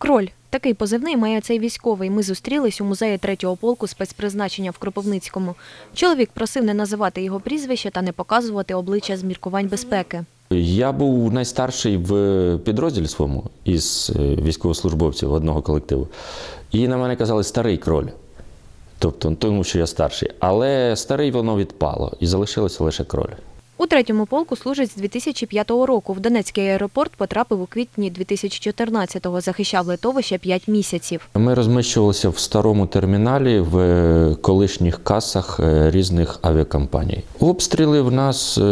Кроль. Такий позивний має цей військовий. Ми зустрілись у музеї третього полку спецпризначення в Кропивницькому. Чоловік просив не називати його прізвище та не показувати обличчя з міркувань безпеки. Я був найстарший в підрозділі своєму із е, військовослужбовців одного колективу. І на мене казали старий кроль. Тобто, тому що я старший. Але старий воно відпало і залишилося лише кроль. У третьому полку служить з 2005 року. В Донецький аеропорт потрапив у квітні 2014-го. Захищав литовище 5 місяців. Ми розміщувалися в старому терміналі в е, колишніх касах е, різних авіакомпаній. Обстріли в нас е,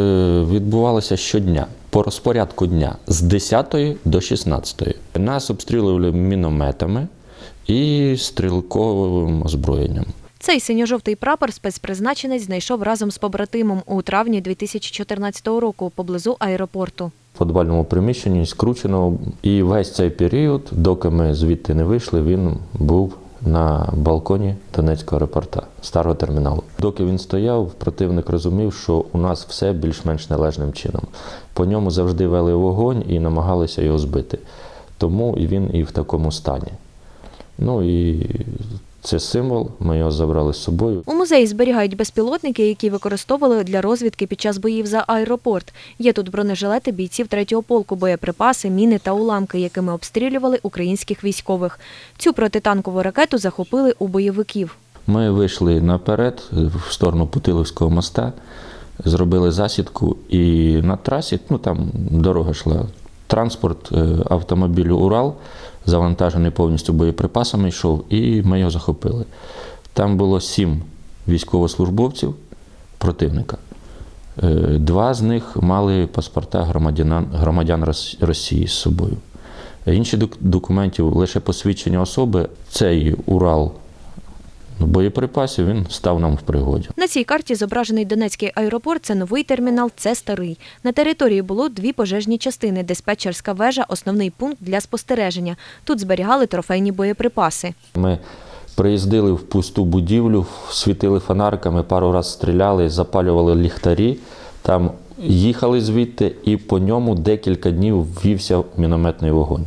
відбувалися щодня по розпорядку дня з 10 до 16. Нас обстрілювали мінометами і стрілковим озброєнням. Цей синьо-жовтий прапор спецпризначенець знайшов разом з побратимом у травні 2014 року поблизу аеропорту. В подвальному приміщенні скручено. І весь цей період, доки ми звідти не вийшли, він був на балконі Донецького аеропорта, старого терміналу. Доки він стояв, противник розумів, що у нас все більш-менш належним чином. По ньому завжди вели вогонь і намагалися його збити. Тому він і в такому стані. Ну і це символ, ми його забрали з собою. У музеї зберігають безпілотники, які використовували для розвідки під час боїв за аеропорт. Є тут бронежилети бійців третього полку, боєприпаси, міни та уламки, якими обстрілювали українських військових. Цю протитанкову ракету захопили у бойовиків. Ми вийшли наперед в сторону Путиловського моста, зробили засідку і на трасі, ну там дорога йшла. Транспорт е, автомобілю Урал, завантажений повністю боєприпасами, йшов, і ми його захопили. Там було сім військовослужбовців противника. Е, Два з них мали паспорта громадян, громадян Росії з собою. Інші док- документів лише посвідчення особи. Цей Урал боєприпасів він став нам в пригоді. На цій карті зображений Донецький аеропорт. Це новий термінал, це старий. На території було дві пожежні частини: диспетчерська вежа, основний пункт для спостереження. Тут зберігали трофейні боєприпаси. Ми приїздили в пусту будівлю, світили фонариками, пару разів стріляли, запалювали ліхтарі. Там їхали звідти, і по ньому декілька днів ввівся мінометний вогонь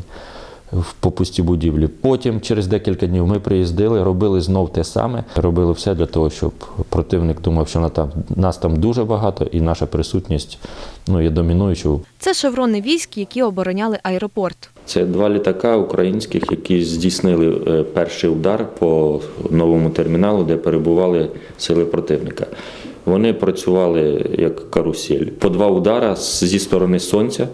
в- по пустій будівлі. Потім, через декілька днів, ми приїздили, робили знов те саме. Робили все для того, щоб противник думав, що на там, нас там дуже багато, і наша присутність ну, є домінуючою. Це шеврони військ, які обороняли аеропорт. Це два літака українських, які здійснили е, перший удар по новому терміналу, де перебували сили противника. Вони працювали як карусель. По два удара зі сторони сонця,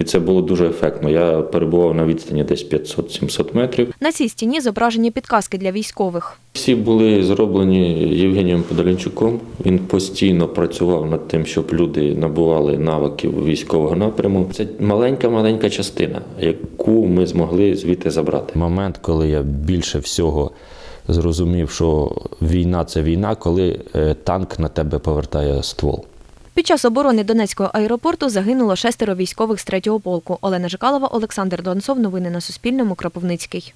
і це було дуже ефектно. Я перебував на відстані десь 500-700 метрів. На цій стіні зображені підказки для військових. Всі були зроблені Євгенієм Подоленчуком. Він постійно працював над тим, щоб люди набували навиків військового напряму. Це маленька маленька частина, яку ми змогли звідти забрати. Момент, коли я більше всього зрозумів, що війна це війна, коли е, танк на тебе повертає ствол. Під час оборони Донецького аеропорту загинуло шестеро військових з третього полку. Олена Жикалова, Олександр Донцов. Новини на Суспільному. Кропивницький.